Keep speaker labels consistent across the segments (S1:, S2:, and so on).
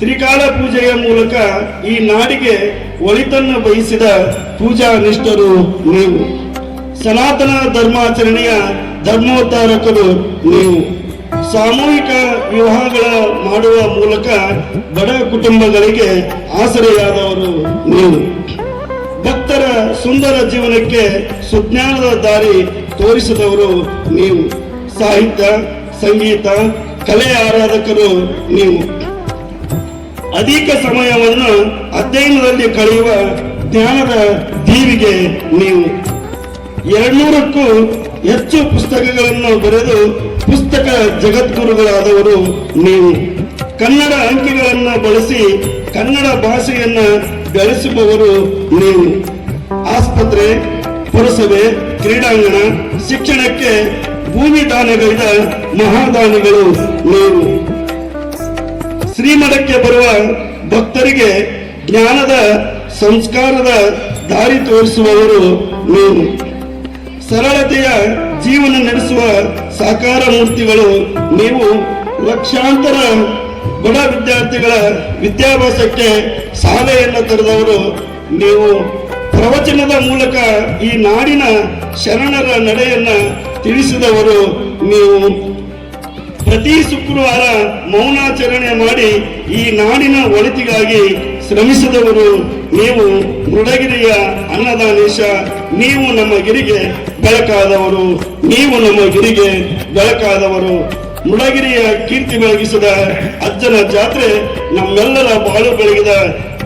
S1: ತ್ರಿಕಾಲ ಪೂಜೆಯ ಮೂಲಕ ಈ ನಾಡಿಗೆ ಒಳಿತನ್ನು ಬಯಸಿದ ಪೂಜಾ ನಿಷ್ಠರು ನೀವು. ಸನಾತನ ಧರ್ಮಾಚರಣೆಯ ಧರ್ಮೋದ್ಧಾರಕರು ನೀವು. ಸಾಮೂಹಿಕ ವಿವಾಹಗಳ ಮಾಡುವ ಮೂಲಕ ಬಡ ಕುಟುಂಬಗಳಿಗೆ ಆಸರೆಯಾದವರು ನೀವು. ಭಕ್ತರ ಸುಂದರ ಜೀವನಕ್ಕೆ ಸುಜ್ಞಾನದ ದಾರಿ ತೋರಿಸಿದವರು ನೀವು. ಸಾಹಿತ್ಯ, ಸಂಗೀತ, ಕಲೆ ಆರಾಧಕರು ನೀವು. ಅಧಿಕ ಸಮಯವನ್ನು ಅಧ್ಯಯನದಲ್ಲಿ ಕಳೆಯುವ ಜ್ಞಾನದ ದೀವಿಗೆ ನೀವು ಎರಡ್ನೂರಕ್ಕೂ ಹೆಚ್ಚು ಪುಸ್ತಕಗಳನ್ನು ಬರೆದು ಪುಸ್ತಕ ಜಗದ್ಗುರುಗಳಾದವರು ನೀವು. ಕನ್ನಡ ಅಂಕಿಗಳನ್ನು ಬಳಸಿ ಕನ್ನಡ ಭಾಷೆಯನ್ನ ಬೆಳೆಸುವವರು ನೀವು. ಆಸ್ಪತ್ರೆ, ಪುರಸಭೆ, ಕ್ರೀಡಾಂಗಣ, ಶಿಕ್ಷಣಕ್ಕೆ ಭೂಮಿ ದಾನಗಳಿದ ಮಹಾದಾನಿಗಳು ನೀವು. ಶ್ರೀಮಠಕ್ಕೆ ಬರುವ ಭಕ್ತರಿಗೆ ಜ್ಞಾನದ ಸಂಸ್ಕಾರದ ದಾರಿ ತೋರಿಸುವವರು ನೀವು. ಸರಳತೆಯ ಜೀವನ ನಡೆಸುವ ಸಾಕಾರ ಮೂರ್ತಿಗಳು ನೀವು. ಲಕ್ಷಾಂತರ ಬಡ ವಿದ್ಯಾರ್ಥಿಗಳ ವಿದ್ಯಾಭ್ಯಾಸಕ್ಕೆ ಶಾಲೆಯನ್ನು ತರೆದವರು ನೀವು. ಪ್ರವಚನದ ಮೂಲಕ ಈ ನಾಡಿನ ಶರಣರ ನಡೆಯನ್ನ ತಿಳಿಸಿದವರು ನೀವು. ಪ್ರತಿ ಶುಕ್ರವಾರ ಮೌನಾಚರಣೆ ಮಾಡಿ ಈ ನಾಡಿನ ಒಳಿತಿಗಾಗಿ ಶ್ರಮಿಸಿದವರು ನೀವು ಮೃಡಗಿರಿಯ ಅನ್ನದಾನೇಶ ನೀವು ನಮ್ಮ ಗಿರಿಗೆ ಬೆಳಕಾದವರು, ನೀವು ನಮ್ಮ ಗಿರಿಗೆ ಬೆಳಕಾದವರು. ಮುಡಗಿರಿಯ ಕೀರ್ತಿ ಬೆಳಗಿಸಿದ ಅಜ್ಜನ ಜಾತ್ರೆ ನಮ್ಮೆಲ್ಲರ ಬಾಳು ಬೆಳಗಿದ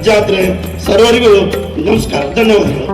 S1: ಜಾತ್ರೆ. ಸರ್ವರಿಗೂ ನಮಸ್ಕಾರ, ಧನ್ಯವಾದಗಳು.